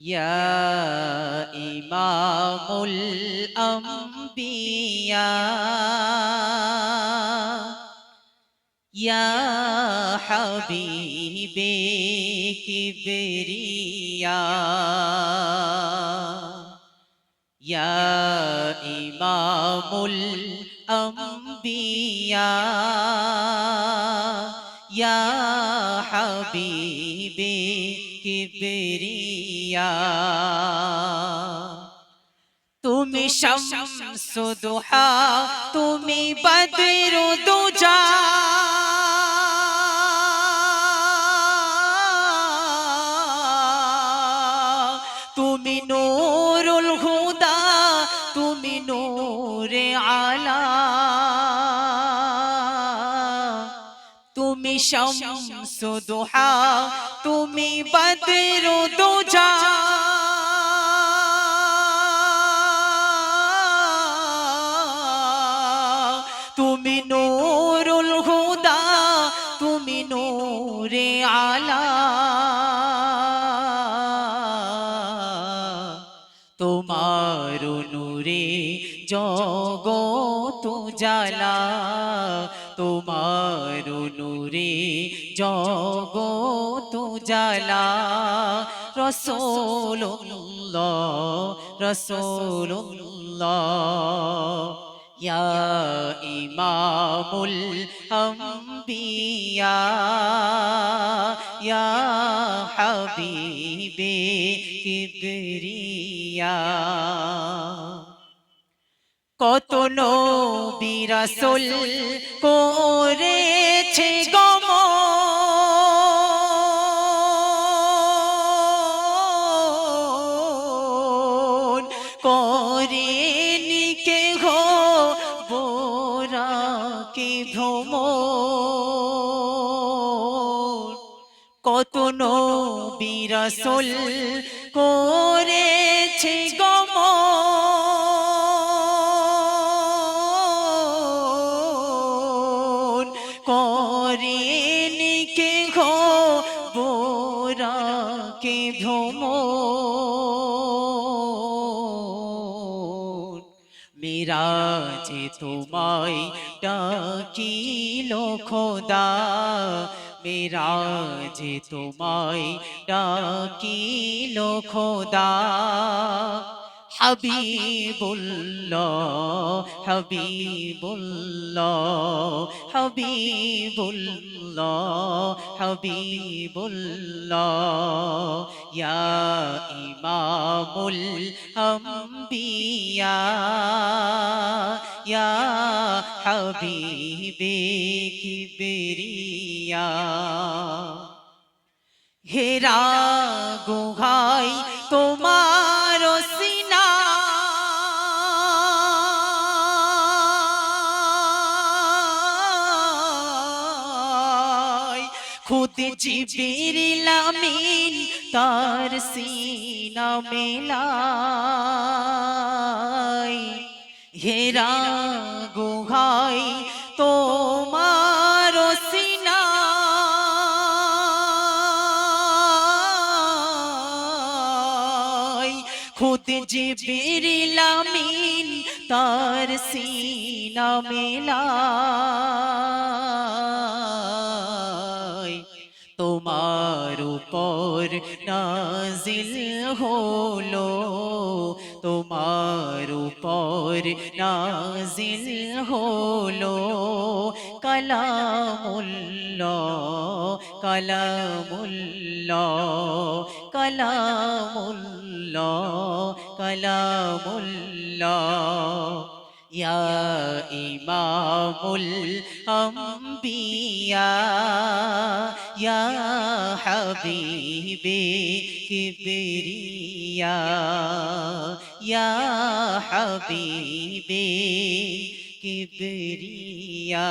يا إمام الأنبياء يا حبيبي كبرياء يا إمام الأنبياء. يا حبيبي কিবরিয়া তুমি শামস দুহা তুমি বদর দুজা তুমি নূরুল হুদা তুমি নূরে আলা তুমি শামস দোহা তুমি বদর দুজা। তুমি নূরুল হুদা তুমি নূরে আলা। জগত জালা তোমার নূরে জগত জালা রসোল্লাহ রসোল্লাহ ইয়া ইমামুল আম্বিয়া ইয়া হাবিবে কিবরিয়া। কত নবী রাসূল করেছে গম করে নিকে হো বোরা কে ভ্রম কত নবী রাসূল করেছে গম করে নিকে হো বোরা কে ভ্রম মিরাজে তোমায় ডাকিল খোদা। মিরাজে তোমায় ডাকিল খোদা। হাবিবুল্লাহ হাবিবুল্লাহ হাবিবুল্লাহ হাবিবুল্লাহ। ইয়া ইমামুল আম্বিয়া ইয়া হাবিবে কিবরিয়া। হেরা গুহাই খুদ জিবিরিল আমিন তার সিনা মেলাই। হেরা গুহাই তোমার সিনা। খুদ জিবিরিল আমিন তার সিনা মেলাই। তোমার উপর নাজিল হলো তোমার উপর নাজিল হলো। কালামুল্লাহ কালামুল্লাহ কালামুল্লাহ কালামুল্লাহ। ইয়া ইমামুল আম্বিয়া ইয়া হাবিবে কিবরিয়া ইয়া হাবিবে কিবরিয়া।